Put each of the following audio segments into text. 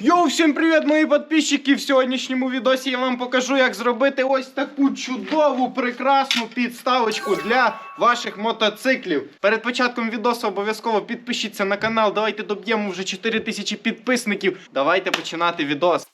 Йоу, всім привіт, мої підписчики! В сьогоднішньому відосі я вам покажу, як зробити ось таку чудову, прекрасну підставочку для ваших мотоциклів. Перед початком відосу обов'язково підпишіться на канал. Давайте доб'ємо вже 4000 підписників. Давайте починати відос.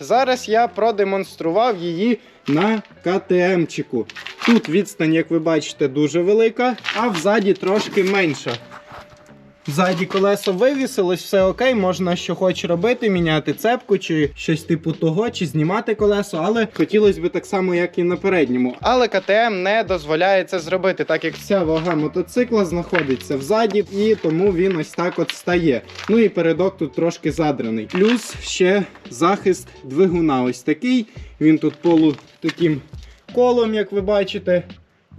Зараз я продемонстрував її на КТМчику. Тут відстань, як ви бачите, дуже велика, а взаді трошки менша. Ззаді колесо вивісилось, все окей, можна що хоч робити, міняти цепку чи щось типу того, чи знімати колесо, але хотілося б так само, як і на передньому. Але КТМ не дозволяє це зробити, так як вся вага мотоцикла знаходиться взаді, і тому він ось так от стає. Ну і передок тут трошки задраний. Плюс ще захист двигуна ось такий. Він тут полу таким колом, як ви бачите.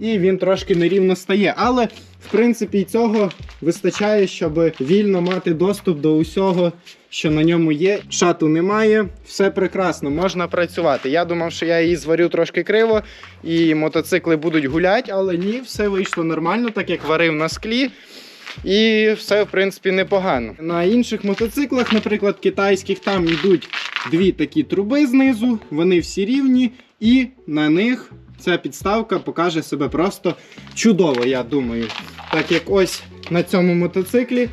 І він трошки нерівно стає. Але в принципі цього вистачає, щоб вільно мати доступ до усього, що на ньому є. Шату немає, все прекрасно, можна працювати. Я думав, що я її зварю трошки криво, і мотоцикли будуть гуляти, але ні, все вийшло нормально, так як варив на склі. І все, в принципі, непогано. На інших мотоциклах, наприклад, китайських, там йдуть дві такі труби знизу, вони всі рівні, і на них ця підставка покаже себе просто чудово, я думаю. Так як ось на цьому мотоциклі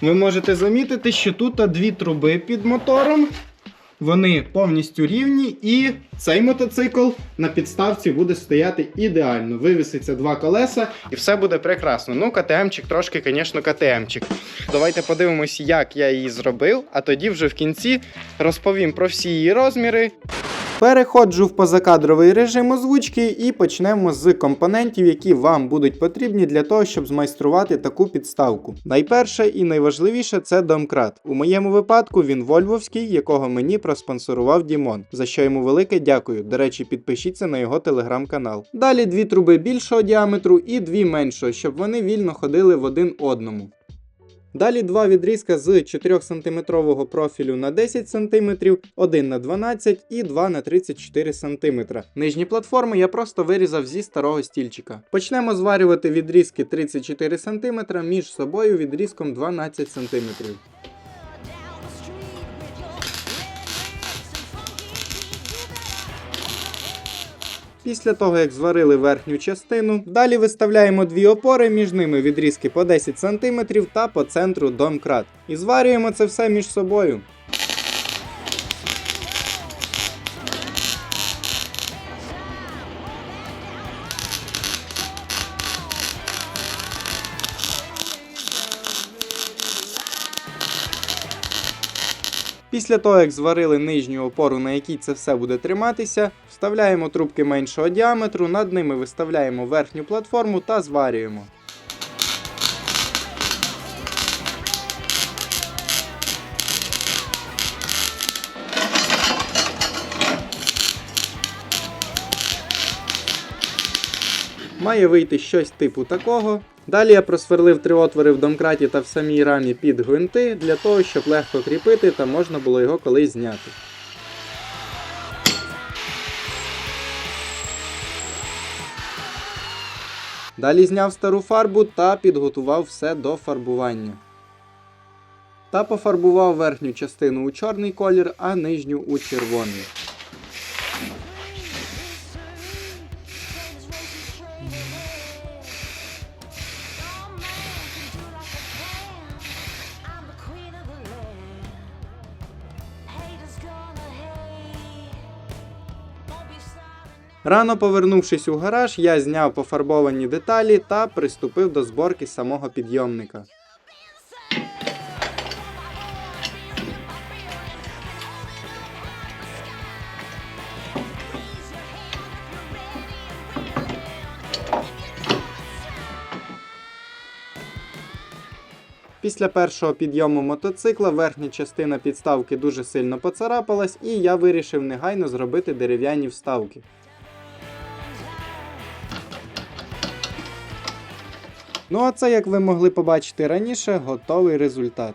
ви можете замітити, що тут дві труби під мотором. Вони повністю рівні, і цей мотоцикл на підставці буде стояти ідеально. Вивіситься два колеса, і все буде прекрасно. Ну, КТМчик трошки, звісно, КТМчик. Давайте подивимось, як я її зробив, а тоді вже в кінці розповім про всі її розміри. Переходжу в позакадровий режим озвучки і почнемо з компонентів, які вам будуть потрібні для того, щоб змайструвати таку підставку. Найперше і найважливіше це домкрат. У моєму випадку він вольвовський, якого мені проспонсорував Дімон, за що йому велике дякую. До речі, підпишіться на його телеграм-канал. Далі дві труби більшого діаметру і дві меншого, щоб вони вільно ходили в один одному. Далі два відрізка з 4 см профілю на 10 см, 1 на 12 і 2 на 34 см. Нижні платформи я просто вирізав зі старого стільчика. Почнемо зварювати відрізки 34 см між собою відрізком 12 см. Після того, як зварили верхню частину, далі виставляємо дві опори, між ними відрізки по 10 см та по центру домкрат. І зварюємо це все між собою. Після того, як зварили нижню опору, на якій це все буде триматися, вставляємо трубки меншого діаметру, над ними виставляємо верхню платформу та зварюємо. Має вийти щось типу такого. Далі я просверлив три отвори в домкраті та в самій рамі під гвинти для того, щоб легко кріпити та можна було його колись зняти. Далі зняв стару фарбу та підготував все до фарбування. Та пофарбував верхню частину у чорний колір, а нижню у червоний. Рано повернувшись у гараж, я зняв пофарбовані деталі та приступив до зборки самого підйомника. Після першого підйому мотоцикла верхня частина підставки дуже сильно поцарапалась, і я вирішив негайно зробити дерев'яні вставки. Ну а це, як ви могли побачити раніше, готовий результат.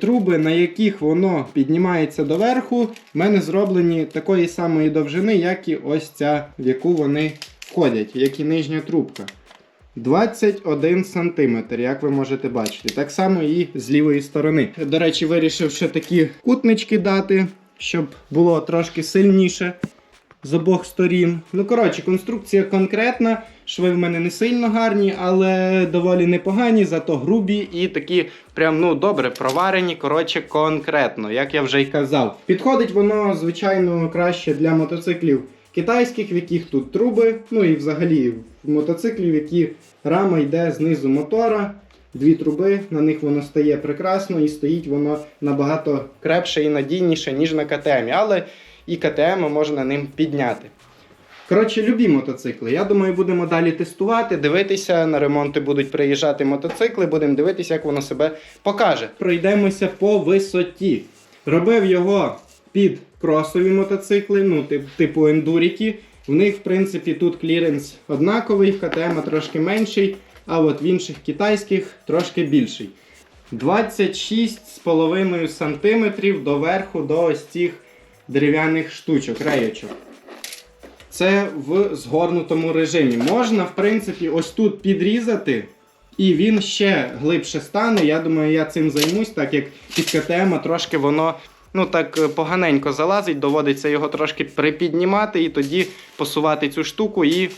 Труби, на яких воно піднімається доверху, в мене зроблені такої самої довжини, як і ось ця, в яку вони входять, як і нижня трубка. 21 см, як ви можете бачити. Так само і з лівої сторони. До речі, вирішив ще такі кутнички дати, щоб було трошки сильніше з обох сторін. Ну, коротше, конструкція конкретна. Шви в мене не сильно гарні, але доволі непогані, зато грубі і такі прям ну добре проварені. Коротше, конкретно, як я вже й казав. Підходить воно, звичайно, краще для мотоциклів китайських, в яких тут труби. Ну і взагалі в мотоциклів, які рама йде знизу мотора. Дві труби, на них воно стає прекрасно і стоїть воно набагато крепше і надійніше, ніж на КТМ. Але і КТМ можна ним підняти. Коротше, любі мотоцикли. Я думаю, будемо далі тестувати, дивитися. На ремонти будуть приїжджати мотоцикли, будемо дивитися, як воно себе покаже. Пройдемося по висоті. Робив його під кросові мотоцикли, ну, типу ендуріки. В них, в принципі, тут кліренс однаковий, КТМ трошки менший, а от в інших китайських трошки більший. 26,5 см доверху до ось цих дерев'яних штучок, реєчок. Це в згорнутому режимі. Можна, в принципі, ось тут підрізати, і він ще глибше стане. Я думаю, я цим займусь, так як під КТМ трошки воно ну так е, поганенько залазить, доводиться його трошки припіднімати і тоді посувати цю штуку і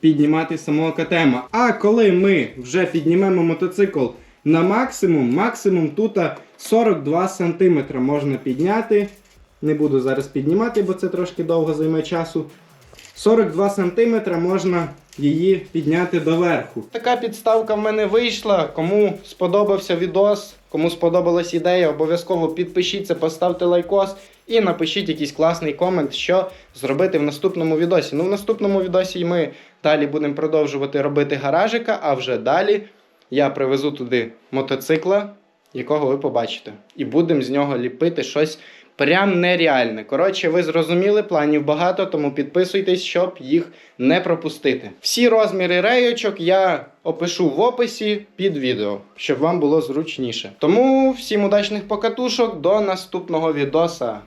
піднімати самого КТМ. А коли ми вже піднімемо мотоцикл на максимум, максимум тут 42 см можна підняти. Не буду зараз піднімати, бо це трошки довго займе часу. 42 см можна її підняти доверху. Така підставка в мене вийшла. Кому сподобався відос, кому сподобалась ідея, обов'язково підпишіться, поставте лайкос і напишіть якийсь класний комент, що зробити в наступному відосі. Ну, в наступному відосі ми далі будемо продовжувати робити гаражика, а вже далі я привезу туди мотоцикла, якого ви побачите. І будемо з нього ліпити щось прям нереальне. Коротше, ви зрозуміли, планів багато, тому підписуйтесь, щоб їх не пропустити. Всі розміри рейочок я опишу в описі під відео, щоб вам було зручніше. Тому всім удачних покатушок, до наступного відоса.